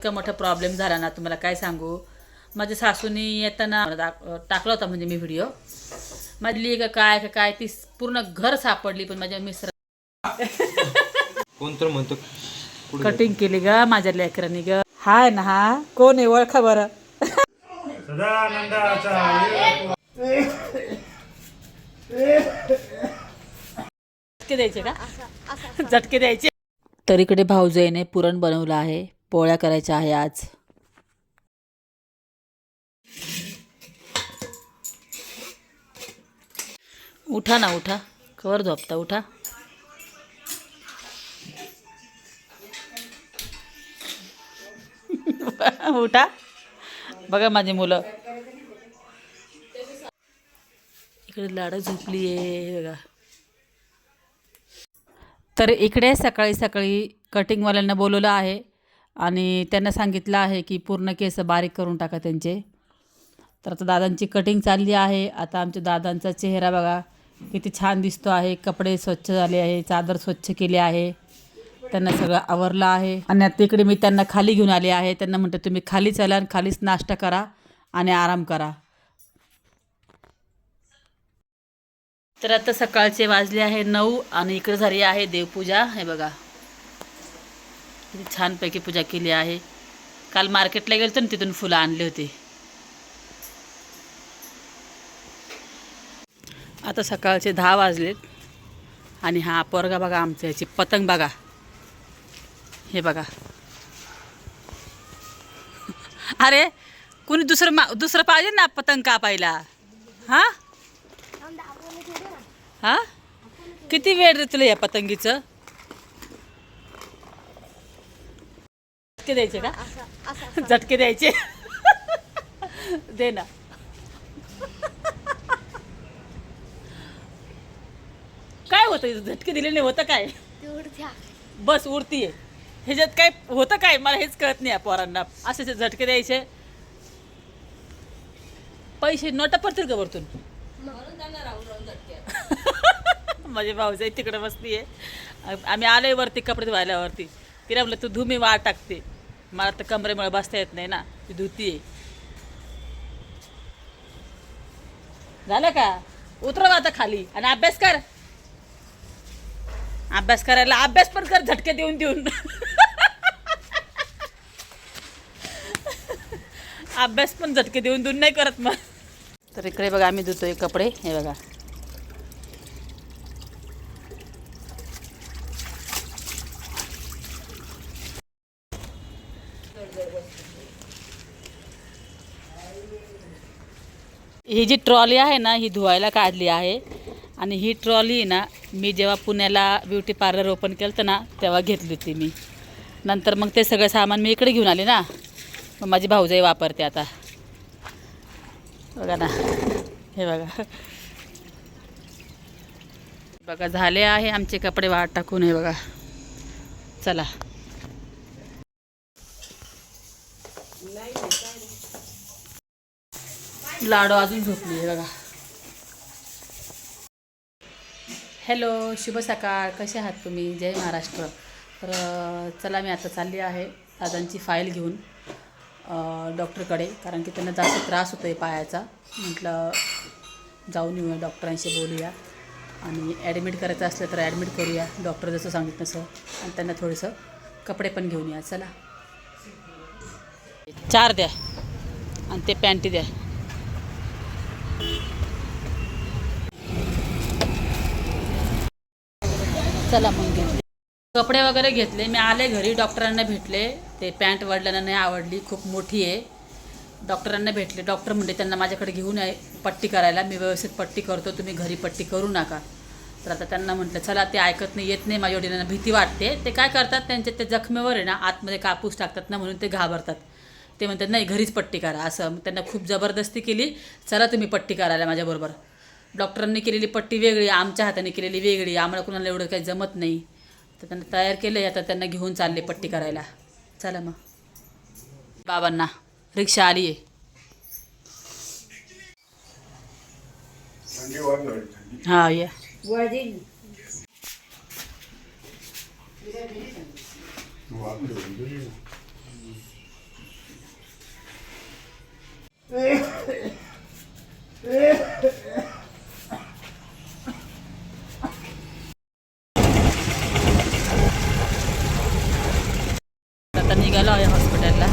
इतका मोठा प्रॉब्लेम झाला ना तुम्हाला काय सांगू? माझ्या सासूनी येताना टाकला होता म्हणजे मी व्हिडिओ मधली का काय का काय ती पूर्ण घर सापडली पण माझ्या मिस्टर कोण तर म्हणतो कटिंग केली ग माझ्या लेकरांनी ग. हाय ना हा कोण आहे ओळखा बरं. झटके द्यायचे का? झटके द्यायचे. तर इकडे भाऊजाईने पुरण बनवलं आहे. पोळ्या करायच्या आहे आज. उठा ना उठा. कवर झोपता उठा. उठा. बघा माझी मुलं. इकडे लाडं झोपली आहे बघा. तर इकडे सकाळी सकाळी कटिंगवाल्यांना बोलवलं आहे. आणि त्यांना सांगितलं आहे की पूर्ण केस बारीक करून टाका त्यांचे. तर आता दादांची कटिंग चालली आहे. आता आमच्या दादांचा चेहरा बघा. किती छान दिसतो आहे. कपडे स्वच्छ झाले आहे. चादर स्वच्छ केली आहे. त्यांना सगळं आवरलं आहे. आणि आता इकडे मी त्यांना खाली घेऊन आले आहे. त्यांना म्हणते तुम्ही खाली चला आणि खालीच नाश्ता करा आणि आराम करा. तर आता सकाळचे वाजले आहे नऊ आणि इकडे झाली आहे देवपूजा. हे बघा. किती छानपैकी पूजा केली आहे. काल मार्केटला गेलो ना तिथून फुलं आणली होती. आता सकाळचे दहा वाजलेत. आणि हा पोरगा बघा आमच्या याची पतंग बघा. हे बघा. अरे कुणी दुसरं मा दुसरं पाहिजे ना पतंग कापायला? हां? हां? किती वेळ रे तुला या पतंगीचं? झटके द्यायचे का? झटके द्यायचे. दे ना. काय होतं? झटके दिले नाही होतं काय? बस उडतीये. ह्याच्यात काय होतं काय? मला हेच कळत नाही पोरांना. असे झटके द्यायचे. पैसे नोटा पडतील का वरतून? माझे भाऊजाई तिकडे बसली आहे आम्ही आलोय वरती कपडे धुवायल्यावरती तिला म्हटलं तू धुमी वाळ टाकते. मला तर कमरेमुळे बसता येत नाही ना. ती धुतीये झालं का? उतरव आता खाली आणि अभ्यास कर. अभ्यास करायला अभ्यास पण कर झटके देऊन देऊन. अभ्यास पण झटके देऊन देऊन नाही करत मग. तर इकडे बघा आम्ही धुतोय कपडे. हे बघा. ही जी ट्रॉली आहे ना ही धुवायला काढली आहे. आणि ही ट्रॉली ना मी जेव्हा पुण्याला ब्युटी पार्लर ओपन केलं होतं ना तेव्हा घेतली होती मी. नंतर मग ते सगळं सामान मी इकडे घेऊन आले ना. मग माझी भाऊजाई वापरते आता. बघा ना. हे बघा. बघा झाले आहे आमचे कपडे वाट टाकून हे बघा. चला. लाडू अजून झोपली आहे बघा. हॅलो शुभ सकाळ. कसे आहात तुम्ही? जय महाराष्ट्र. तर चला मी आता चालली आहे दादांची फाईल घेऊन डॉक्टरकडे कारण की त्यांना जास्त त्रास होतो आहे पायाचा. म्हटलं जाऊन येऊया डॉक्टरांशी बोलूया. आणि ॲडमिट करायचं असलं तर ॲडमिट करूया डॉक्टर जसं सांगितलं तसं. आणि त्यांना थोडंसं कपडे पण घेऊन या. चला. चार द्या. आणि ते पॅन्टी द्या. चला मग घेतले कपडे वगैरे घेतले. मी आले घरी डॉक्टरांना भेटले. ते पॅन्ट वडिलांना नाही आवडली खूप मोठी आहे. डॉक्टरांना भेटले. डॉक्टर म्हणले त्यांना माझ्याकडे घेऊन आहे पट्टी करायला. मी व्यवस्थित पट्टी करतो. तुम्ही घरी पट्टी करू नका. तर आता त्यांना म्हटलं चला ते ऐकत नाही येत नाही. माझ्या वडिलांना भीती वाटते. ते काय करतात त्यांच्या त्या जखमेवर आहे ना आतमध्ये कापूस टाकतात ना म्हणून ते घाबरतात. ते म्हणतात नाही घरीच पट्टी करा. असं. त्यांना खूप जबरदस्ती केली. चला तुम्ही पट्टी करायला माझ्याबरोबर. डॉक्टरांनी केलेली पट्टी वेगळी आमच्या हाताने केलेली वेगळी आम्हाला कुणाला एवढं काही जमत नाही. तर त्यांना तयार केलं आहे आता त्यांना घेऊन चालले पट्टी करायला. चला मग. बाबांना रिक्षा आली आहे. हा या. या हॉस्पिटलला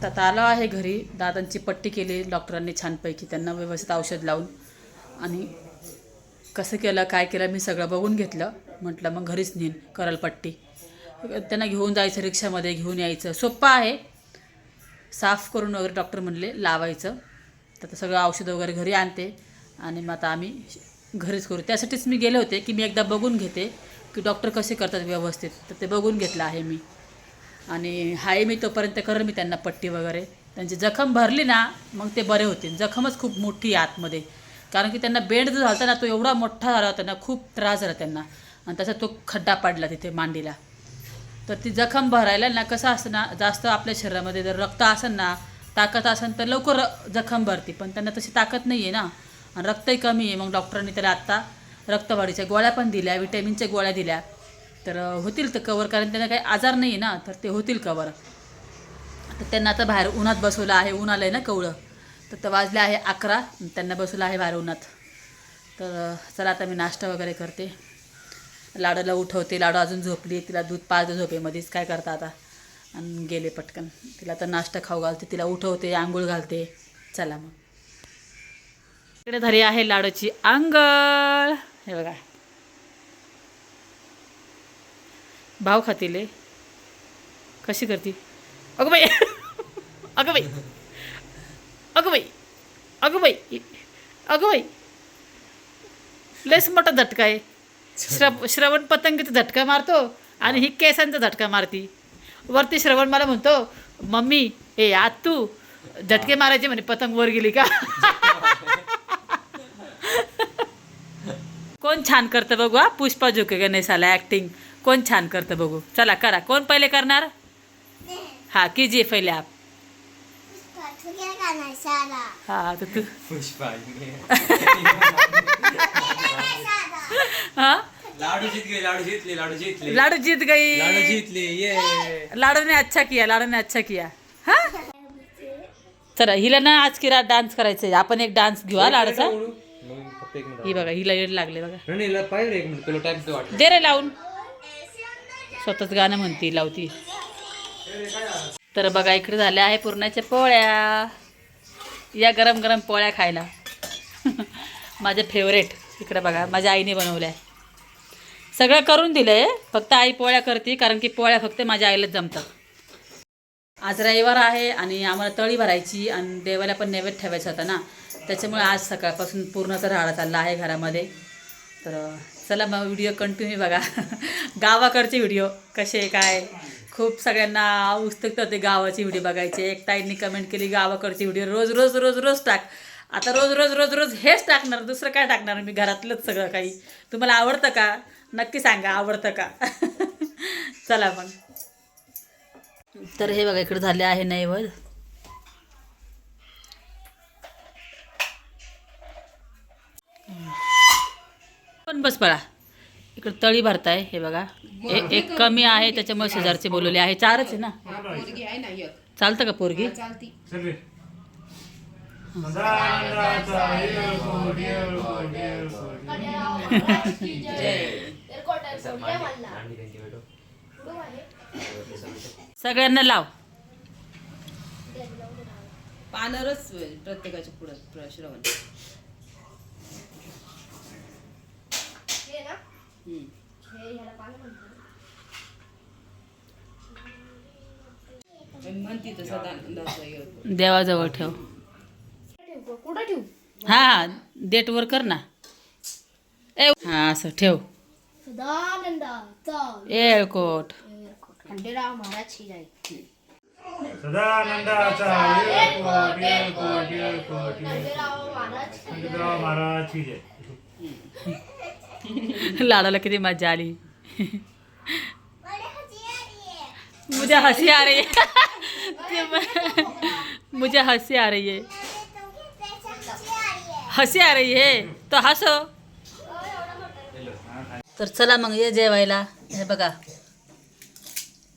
तर आता आलो आहे घरी. दादांची पट्टी केली. डॉक्टरांनी छानपैकी त्यांना व्यवस्थित औषध लावून. आणि कसं केलं काय केलं मी सगळं बघून घेतलं. म्हटलं मग घरीच नेईन करलपट्टी त्यांना घेऊन जायचं रिक्षामध्ये घेऊन यायचं. सोप्पं आहे. साफ करून वगैरे डॉक्टर म्हणले लावायचं. तर ते सगळं औषधं वगैरे घरी आणते. आणि मग आता आम्ही घरीच करू. त्यासाठीच मी गेले होते की मी एकदा बघून घेते की डॉक्टर कसे करतात व्यवस्थित. तर ते बघून घेतलं आहे मी. आणि हाय मी तोपर्यंत करेल मी त्यांना पट्टी वगैरे. त्यांची जखम भरली ना मग ते बरे होतील. जखमच खूप मोठी आतमध्ये. कारण की त्यांना बेंड जो झाला ना तो एवढा मोठा झाला होता ना खूप त्रास झाला त्यांना. आणि त्याचा तो खड्डा पडला तिथे मांडीला. तर ती जखम भरायला ना कसं असतं ना जास्त आपल्या शरीरामध्ये जर रक्त असेल ना ताकद असेल तर लवकर र- जखम भरते. पण त्यांना तशी ताकद नाही आहे ना. आणि रक्तही कमी आहे. मग डॉक्टरांनी त्याला आत्ता रक्तवाढीच्या गोळ्या पण दिल्या विटॅमिनच्या गोळ्या दिल्या. तर होतील तर कवर कारण त्यांना काही आजार नाही आहे ना तर ते होतील कवर तर त्यांना आता बाहेर उन्हात बसवलं आहे ऊन आलं आहे ना कवळं. तर वाजले आहे अकरा. त्यांना बसवलं आहे बाहेर तर चला आता मी नाश्ता वगैरे करते. लाडूला उठवते. लाडू अजून झोपली. तिला दूध पाजलं झोपेमध्येच. काय करता आता? आणि गेले पटकन. तिला तर नाश्ता खाऊ घालते. तिला उठवते. आंघोळ घालते. चला मग. इकडे झाली आहे लाडूची आंघोळ. हे बघा. भाव खातील कशी करते? अगं बाई. अगं बाई. अगं बाई अगं बाई अगं बाई. लेस मोठा झटका आहे. श्रव श्रवण पतंगीचा झटका मारतो आणि ही केसांचा झटका मारती. वरती श्रवण मला म्हणतो मम्मी ए आज तू झटके मारायचे म्हणे पतंग वर गेली का? कोण छान करतं बघू हा? पुष्पा झुके का साला ॲक्टिंग कोण छान करतं बघू? चला करा. कोण पहिले करणार? हा कीजिए पहिले आप. हा तर तू पुष्पा हा लाडू जीत गए लाडू जीतले लाडू जीतले लाडू जीत गई लाडू जीतले ये लाडू ने अच्छा किया लाडू ने अच्छा किया हा चला हिला ना आज किरा डान्स करायचा आहे आपण एक डान्स घेऊ हा लाडाचा फक्त एक मिनिट ही बघा हिला येड लागले बघा पाहिजे एक मिनिट तुला टाइम वाटलं दे रे लावून स्वतःच गाणं म्हणती लावती तर बघा इकडे झाल्या आहे पुरणाच्या पोळ्या या गरम गरम पोळ्या खायला. माझे फेवरेट इकडे बघा माझ्या आईने बनवल्या. सगळं करून दिलं आहे फक्त आई पोळ्या करते कारण की पोळ्या फक्त माझ्या आईलाच जमतात. आज रविवार आहे आणि आम्हाला तळी भरायची आणि देवाला पण नैवेद्य ठेवायचा होता ना. त्याच्यामुळे आज सकाळपासून पूर्णचा राडा चालला आहे घरामध्ये. तर चला मग व्हिडिओ कंटिन्यू बघा. गावाकडचे व्हिडिओ कसे काय? खूप सगळ्यांना उत्सुकता होते गावाची व्हिडिओ बघायचे. एक ताईंनी कमेंट केली गावाकडची व्हिडिओ रोज रोज रोज रोज टाक. आता रोज रोज रोज रोज हेच टाकणार दुसरं काय टाकणार मी घरातलंच सगळं काही. तुम्हाला आवडतं का? नक्की सांगा आवडतं का? चला मग. तर हे बघा इकडे झाले आहे नैवद. पण बस बळा इकडे तळी भरताय हे बघा. ए- एक कमी आहे त्याच्यामुळे शेजारचे बोलवले आहे. चारच आहे ना? पोरगी आहे ना एक. चालतं का पोरगी? चालती. सगळ्यांना लाव. पानरच प्रत्येकाच्या पुढं प्र- श्रवण. हे. देवाजवळ ठेव. कुठं ठेवू? हा डेटवर कर ना. ए हा असं ठेव. येळकोट खंडेराव महाराज शिराई सदानंदाचा खंडेराव महाराज लाडाला किती मजा आली. मुझे हंसी आ रही है. मुझे हंसी आ रही है. हंसी आ रही है. तो हंसो. तर चला मग ये जेवायला. हे बघा.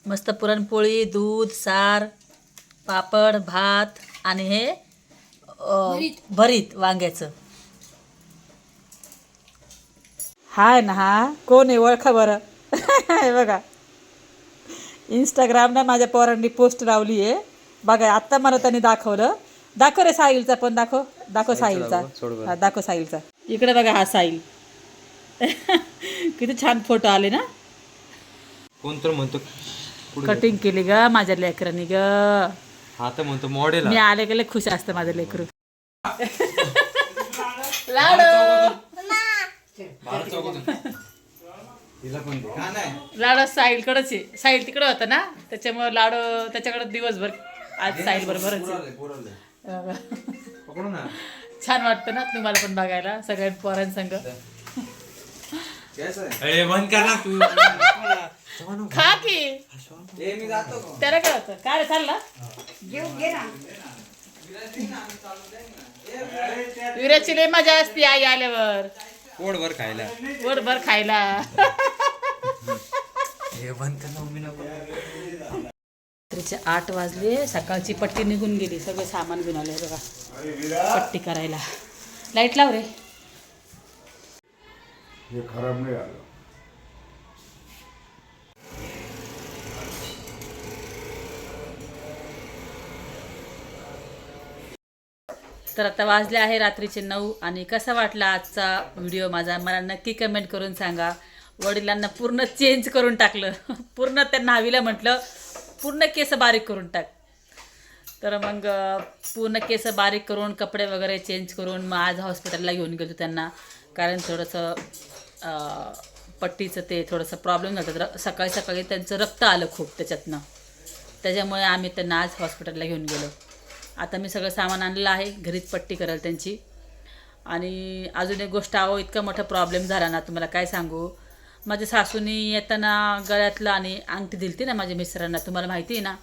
मस्त पुरणपोळी दूध सार पापड भात आणि हे भरीत वांग्याचं. हाय ना हा? कोण आहे? ओळखा बरं. हे बघा. इंस्टाग्रामला माझ्या पोरांनी पोस्ट लावली आहे. बघा आत्ता मला त्यांनी दाखवलं. दाखव रे साहिलचा पण दाखव. दाखव साहिलचा हा दाखव साहिलचा. इकडे बघा हा साहिल. किती छान फोटो आले ना? कोण तर म्हणतो कटिंग केली ग माझ्या लेकरांनी ग. हा तर म्हणतो मॉडेल मी आले गेले खुश असतं माझं लेकरू. लाडू! तिला पण दे. नाही लाडू साहिलकडेच आहे. साहिल तिकडे होता ना? त्याच्यामुळे लाडू त्याच्याकडे दिवसभर आज साहिल बरोबरच आहे. पोराले. बघा. पकडू ना. छान वाटतं ना तुम्हाला पण बघायला सगळ्या पोरांसंग. अरे बंद कर ना. तू खा की. ए मी जातो. त्याला काय होतं? काय रे चालला? विराची लय मजा असते आई आल्यावर. पोटभर खायला. पोटभर खायला. हे बंद कर ना मी नको. रात्रीचे आठ वाजले सकाळची पट्टी निघून गेली. सगळं सामान घेऊन आलंय बघा. पट्टी करायला. लाइट लाव रे. हे खराब नाही आलं. तर आता वाजले आहे रात्रीचे नऊ आणि कसा वाटला आजचा व्हिडिओ माझा? मला नक्की कमेंट करून सांगा. वडिलांना पूर्ण चेंज करून टाकलं. पूर्ण त्यांना हवीला म्हटलं पूर्ण केस बारीक करून टाक. तर मग पूर्ण केस बारीक करून कपडे वगैरे चेंज करून मग आज हॉस्पिटलला घेऊन गेलो त्यांना. कारण थोडंसं पट्टीचं ते थोडंसं प्रॉब्लेम झालं. तर सकाळी सकाळी त्यांचं रक्त आलं खूप त्याच्यातनं. त्याच्यामुळे आम्ही त्यांना आज हॉस्पिटलला घेऊन गेलो. आता मी सगळं सामान आणलेलं आहे घरीच पट्टी करेल त्यांची. आणि अजून एक गोष्ट आहो इतका मोठा प्रॉब्लेम झाला ना तुम्हाला काय सांगू? माझ्या सासूनी येताना गळ्यातलं आणि अंगठी दिलती ना माझ्या मिस्टरांना तुम्हाला माहिती आहे ना?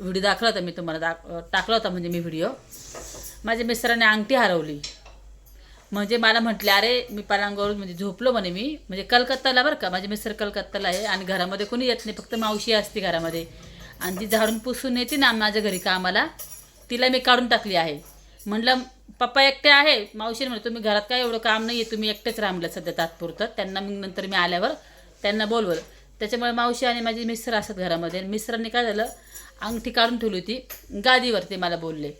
व्हिडिओ दाखला होता मी तुम्हाला दाख टाकला होता म्हणजे मी व्हिडिओ. माझ्या मिस्टरांनी अंगठी हरवली. म्हणजे मला म्हटले अरे मी पलंगावरून म्हणजे झोपलो म्हणे मी. म्हणजे कलकत्ताला बरं का माझे मिस्टर कलकत्ताला आहे आणि घरामध्ये कोणी येत नाही फक्त मावशी असते घरामध्ये. आणि ती झाडून पुसून येते ना माझ्या घरी कामाला. तिला मी काढून टाकली आहे. म्हटलं पप्पा एकटे आहे. मावशी म्हणलं तुम्ही घरात काय एवढं काम नाही आहे तुम्ही एकटेच रामलं सध्या तात्पुरतं. त्यांना मग नंतर मी आल्यावर त्यांना बोलवलं. त्याच्यामुळे मावशी आणि माझे मिस्टर असतात घरामध्ये. मिस्रांनी काय झालं अंगठी काढून ठेवली होती गादीवर ते मला बोलले.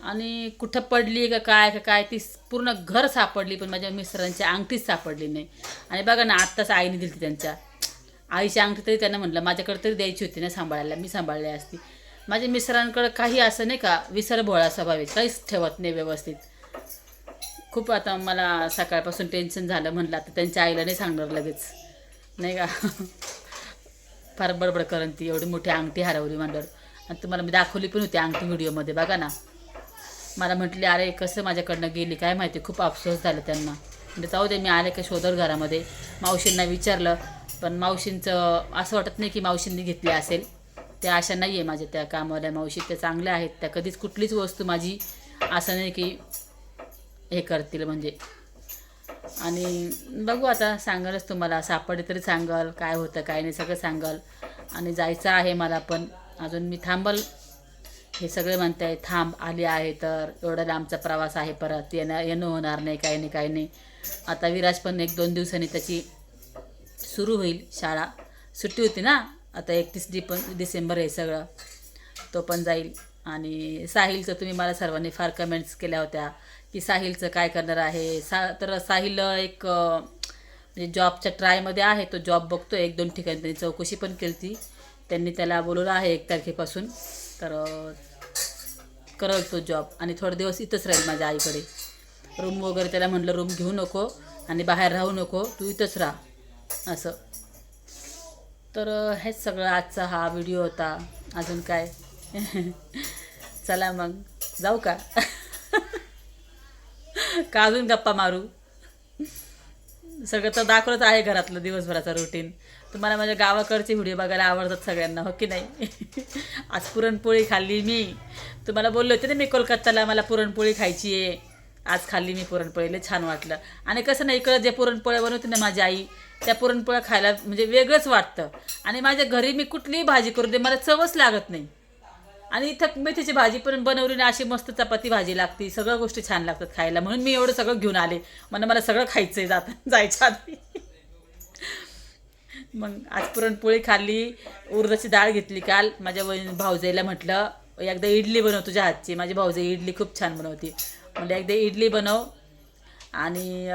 आणि कुठं पडली का काय का काय ती पूर्ण घर सापडली पण माझ्या मिस्टरांची अंगठीच सापडली नाही. आणि बघा ना आत्ताच आईने दिली होती त्यांच्या. आईची अंगठी तरी त्यांना म्हटलं माझ्याकडे तरी द्यायची होती ना सांभाळायला मी सांभाळली असती. माझ्या मिस्टरांकडं काही असं नाही का विसरभोळा स्वभाव काहीच ठेवत नाही व्यवस्थित. खूप आता मला सकाळपासून टेन्शन झालं म्हटलं आता त्यांच्या आईला नाही सांगणार लगेच. नाही का? फार बडबड करण ती एवढी मोठी अंगठी हरवली म्हणल्यावर आणि तुम्हाला मी दाखवली पण होती अंगठी व्हिडिओमध्ये बघा ना. मला म्हटले अरे कसं माझ्याकडनं गेली काय माहिती खूप अफसोस झालं त्यांना. म्हणजे जाऊ दे मी आले का शोधर घरामध्ये. मावशींना विचारलं पण मावशींचं असं वाटत नाही की मावशींनी घेतली असेल. त्या अशा नाही आहे माझ्या त्या कामवाल्या मावशी त्या चांगल्या आहेत. त्या कधीच कुठलीच वस्तू माझी असं नाही की हे करतील म्हणजे. आणि बघू आता सांगालच तुम्हाला सापडले तरी सांगाल काय होतं काय नाही सगळं सांगाल. आणि जायचं आहे मला पण. अजून मी थांबल. हे सगळे म्हणते आहे थांब आली आहे तर. एवढा लांबचा प्रवास आहे परत. येणं येणं होणार नाही काही नाही काही नाही. आता विराज पण एक दोन दिवसांनी त्याची सुरू होईल शाळा. सुट्टी होती ना? आता एकतीस डिप डिसेंबर आहे सगळं. तो पण जाईल. आणि साहिलचं तुम्ही मला सर्वांनी फार कमेंट्स केल्या होत्या की साहिलचं काय करणार आहे. सा तर साहिल एक म्हणजे जॉबच्या ट्रायमध्ये आहे. तो जॉब बघतो एक दोन ठिकाणी त्यांनी चौकशी पण केली ती त्यांनी त्याला बोलवलं आहे एक तारखेपासून. तर करल तो जॉब. आणि थोडे दिवस इथंच राहील माझ्या आईकडे. रूम वगैरे त्याला म्हटलं रूम घेऊ नको आणि बाहेर राहू नको. तू इथंच राहा. असं. तर हेच सगळं आजचा हा व्हिडिओ होता. अजून काय? चला मग. जाऊ का? का अजून गप्पा मारू? सगळं तर दाखवत आहे घरातलं दिवसभराचा रुटीन तुम्हाला माझ्या गावाकडचे व्हिडिओ बघायला आवडतात सगळ्यांना हो की नाही? आज पुरणपोळी खाल्ली मी. तुम्हाला बोलले होते ना मी कोलकात्याला मला पुरणपोळी खायची आहे. आज खाल्ली मी पुरणपोळीला छान वाटलं. आणि कसं नाही इकडं जे पुरणपोळ्या बनवते ना माझी आई त्या पुरणपोळ्या खायला म्हणजे वेगळंच वाटतं. आणि माझ्या घरी मी कुठलीही भाजी करू दे मला चवच लागत नाही. आणि इथं मेथीची भाजी पण बनवली ना अशी मस्त चपाती भाजी लागते सगळ्या गोष्टी छान लागतात खायला. म्हणून मी एवढं सगळं घेऊन आले. म्हणजे मला सगळं खायचं आहे जात जायच्या आधी. मग आज पुरणपोळी खाल्ली उडदाची डाळ घेतली काल. माझ्या वहिनी भाऊजाईला म्हटलं एकदा इडली बनव तुझ्या हातची. माझी भाऊजाई इडली खूप छान बनवते. म्हणजे एकदा इडली बनव. आणि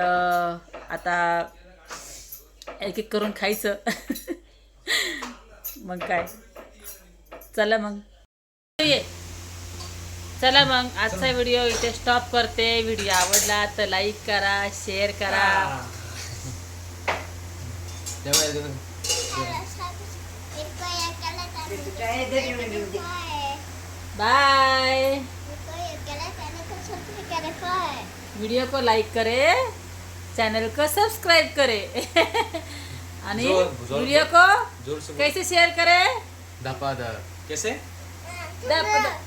आता एक एक करून खायचं. मग काय? चला मग. ये चला मग आजचा व्हिडिओ इथे स्टॉप करते. व्हिडिओ आवडला तर लाईक करा शेअर करा. बाय वीडियो को लाइक करे चैनल को सब्सक्राइब करे। आणि वीडियो को. कैसे शेअर करे? धपाधप कैसे?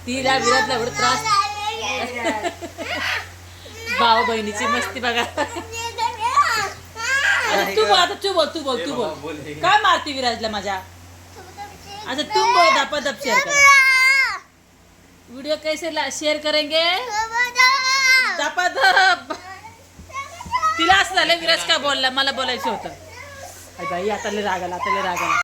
तिला एवढं त्रास. भाऊ बहिणीची मस्ती बघा. अरे तू बोल आता तू बोल तू बोल तू बोल. काय मारती विराजला माझ्या? अच्छा तुम बोल दपा दप शेअर करा. वीडियो कैसे शेअर करेंगे? दपा धप तिला असं झालं विराज काय बोलला? मला बोलायचं होतं. बाई आता लय रागाला आता लय रागाला